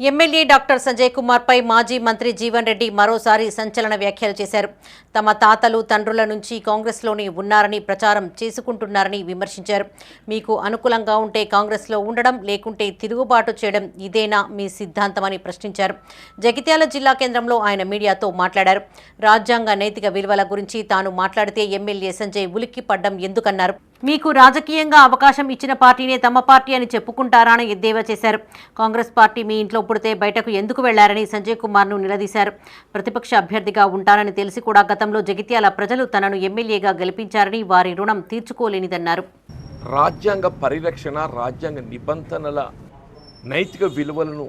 MLA doctor Sanjay Kumar పై మాజీ మంత్రి జీవన్ రెడ్డి మరోసారి సంచలన వ్యాఖ్యలు చేశారు. తమ తాతలు తండ్రుల నుంచి కాంగ్రెస్లోనే ఉన్నారని ప్రచారం చేసుకుంటున్నారని విమర్శించారు. మీకు అనుకూలంగా ఉంటే కాంగ్రెస్లో ఉండడం లేకుంటే తిరుగుబాటు చేయడం ఇదేనా మీ సిద్ధాంతమని ప్రశ్నించారు. జగిత్యాల జిల్లా కేంద్రంలో ఆయన మీడియాతో మాట్లాడారు. రాజ్యాంగ నైతిక విలువల గురించి తాను మాట్లాడితే ఎమ్మెల్యే సంజయ్ ఉలిక్కి పడ్డం ఎందుకన్నారు? మీకు రాజకీయంగా అవకాశం ఇచ్చిన పార్టీనే తమ పార్టీ అని చెప్పుకుంటారా అని ఎద్దేవా చేశారు. కాంగ్రెస్ పార్టీ మీ ఇంట్లో పుడితే బయటకు ఎందుకు వెళ్ళారని సంజయ్ కుమార్ను నిలదీశారు. ప్రతిపక్ష అభ్యర్థిగా ఉంటారని తెలిసి కూడా గతంలో జగిత్యాల ప్రజలు తనను ఎమ్మెల్యేగా గెలిపించారని వారి రుణం తీర్చుకోలేనిదన్నారు. రాజ్యాంగ పరిరక్షణ రాజ్యాంగ నిబంధనల నైతిక విలువలను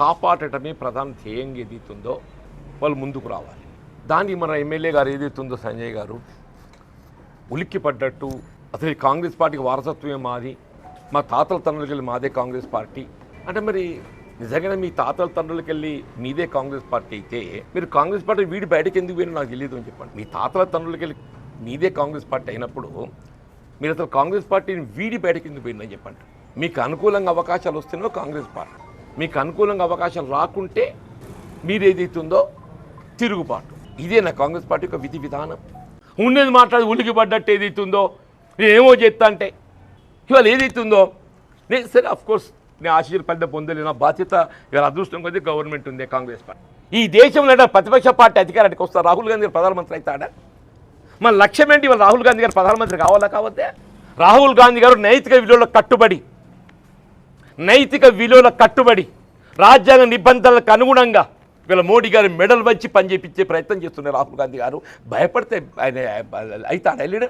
కాపాడటమే ప్రధాన ధ్యేయంగా ఏదైతుందో వాళ్ళు ముందుకు రావాలి. దాన్ని మన ఎమ్మెల్యే గారు ఏదైతుందో సంజయ్ గారు ఉలిక్కి పడ్డట్టు అసలు ఈ కాంగ్రెస్ పార్టీకి వారసత్వమే మాది. మా తాతల తండ్రులకి వెళ్ళి మాదే కాంగ్రెస్ పార్టీ. అంటే మరి నిజంగానే మీ తాతల తండ్రులకి వెళ్ళి మీదే కాంగ్రెస్ పార్టీ అయితే మీరు కాంగ్రెస్ పార్టీ వీడి బయటకు ఎందుకు పోయినా నాకు తెలియదు అని చెప్పండి. మీ తాతల తండ్రులకి వెళ్ళి మీదే కాంగ్రెస్ పార్టీ అయినప్పుడు మీరు అసలు కాంగ్రెస్ పార్టీని వీడి బయటకు ఎందుకు పోయిందని చెప్పండి. మీకు అనుకూలంగా అవకాశాలు వస్తేనో కాంగ్రెస్ పార్టీ. మీకు అనుకూలంగా అవకాశాలు రాకుంటే మీరు ఏదైతుందో తిరుగుబాటు. ఇదే నా కాంగ్రెస్ పార్టీ యొక్క విధి విధానం. ఉండేది మాట్లాడి ఉలిగిపడ్డట్టు ఏదైతుందో నేనేమో ఏమో చేస్తా అంటే ఇవాళ ఏదైతుందో? నేను సరే అఫ్ కోర్స్ నేను ఆశీర్ పెద్ద పొందలే నా బాధ్యత ఇవాళ అదృష్టం కొద్దీ గవర్నమెంట్ ఉంది కాంగ్రెస్ పార్టీ. ఈ దేశంలో ప్రతిపక్ష పార్టీ అధికారానికి వస్తా రాహుల్ గాంధీ గారు ప్రధానమంత్రి అవుతాడా? మన లక్ష్యం ఏంటి? ఇవాళ రాహుల్ గాంధీ గారు ప్రధానమంత్రి కావాలా కావద్దే? రాహుల్ గాంధీ గారు నైతిక విలువలకు కట్టుబడి. నైతిక విలువల కట్టుబడి. రాజ్యాంగ నిబంధనలకు అనుగుణంగా వీళ్ళ మోడీ గారు మెడల్ వచ్చి పనిచేపించే ప్రయత్నం చేస్తున్నారు రాహుల్ గాంధీ గారు. భయపడితే ఆయన అవుతాడా లీడర్?